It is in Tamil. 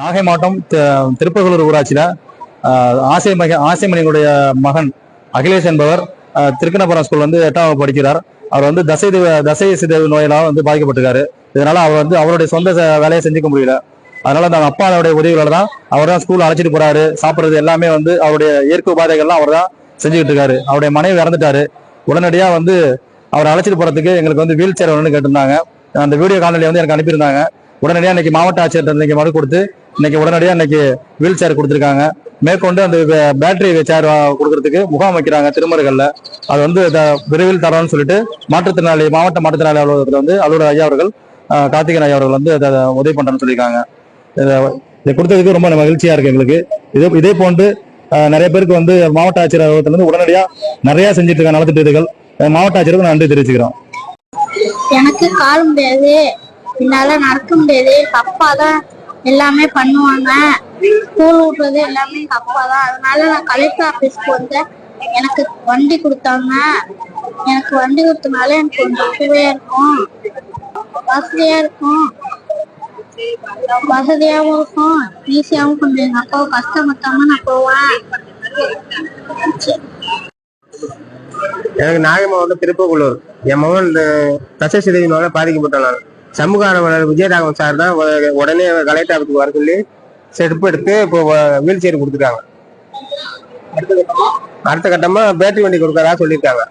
நாகை மாவட்டம் திருப்பகலூர் ஊராட்சியில ஆசை மக ஆசைமணியுடைய மகன் அகிலேஷ் என்பவர் திருக்கணபுரம் ஸ்கூல் வந்து எட்டாம் வகுப்பு படிக்கிறார். அவர் வந்து தசை தி- தசை சிதைவு நோயினால் வந்து பாதிக்கப்பட்டிருக்காரு. இதனால அவர் வந்து அவருடைய சொந்த ச- வேலையை செஞ்சுக்க முடியல. அதனால அந்த அப்பாவுடைய உதவியோட தான் அவர் தான் ஸ்கூல் அழைச்சிட்டு போறாரு. சாப்பிட்றது எல்லாமே வந்து அவருடைய இயற்கை உபாதைகள்லாம் அவர் தான் செஞ்சுக்கிட்டு இருக்காரு. அவருடைய மனைவி இறந்துட்டாரு. உடனடியா வந்து அவரை அழைச்சிட்டு போறதுக்கு எங்களுக்கு வந்து வீல் சேர் வேணும்னு கேட்டிருந்தாங்க. அந்த வீடியோ காணொலி வந்து எனக்கு அனுப்பியிருந்தாங்க. உடனடியாக இன்னைக்கு மாவட்ட ஆட்சியர் இன்னைக்கு மனு கொடுத்து இன்னைக்கு உடனடியாக இன்னைக்கு வீல் சேர் கொடுத்துருக்காங்க. மேற்கொண்டு அந்த பேட்டரி சேர் கொடுக்கறதுக்கு முகாம் வைக்கிறாங்க திருமருகல்ல. அது வந்து விரைவில் தரோம்னு சொல்லிட்டு மாற்றுத்திறனாளி மாவட்ட மாற்றுத்திறனாளி அலுவலகத்தில் வந்து அலுவலர் ஐயா அவர்கள் கார்த்திகன் ஐயா அவர்கள் வந்து அதை உதவி பண்ணுறேன்னு சொல்லியிருக்காங்க. இதை இதை கொடுத்ததுக்கு ரொம்ப மகிழ்ச்சியா இருக்கு எங்களுக்கு. இதே இதே போன்று நிறைய பேருக்கு வந்து மாவட்ட ஆட்சியர் அலுவலகத்துல வந்து உடனடியாக நிறையா செஞ்சுட்டு இருக்காங்க நலத்திட்டங்கள் மாவட்ட ஆட்சியருக்கு நன்றி தெரிவிச்சுக்கிறோம். எனக்கு கால் முடியாது. என்னால நடக்க முடியாது. தப்பாதான் அப்பா தான் எல்லாமே பண்ணுவாங்க. ஸ்கூல் விட்றது எல்லாமே எங்க அப்பா தான் அதனால நான் கலெக்டர் ஆபீஸ்க்கு வந்தேன். எனக்கு வண்டி கொடுத்தாங்க. எனக்கு வண்டி கொடுத்தனால எனக்கு கொஞ்சம் வசதியா இருக்கும். வசதியா இருக்கும். வசதியாகவும் இருக்கும். ஈஸியாகவும் கொஞ்சம் எங்க அப்பாவை கஷ்டப்பட்டாம நான் போவேன். எனக்கு நாகை மாவட்டம் திருப்பக்குள்ளூர் என் மகன் இந்த தசை சிதைவினால பாதிக்கப்பட்டான். நான் சமூக ஆர்வலர் விஜயராகவன் சார் தான் உடனே கலெக்டர் ஆஃபீஸுக்கு வர சொல்லி ஸ்டெப் எடுத்து இப்போ வீல் சேர் கொடுத்துருக்காங்க அடுத்த கட்டமா பேட்டரி வண்டி கொடுக்கறதா சொல்லியிருக்காங்க.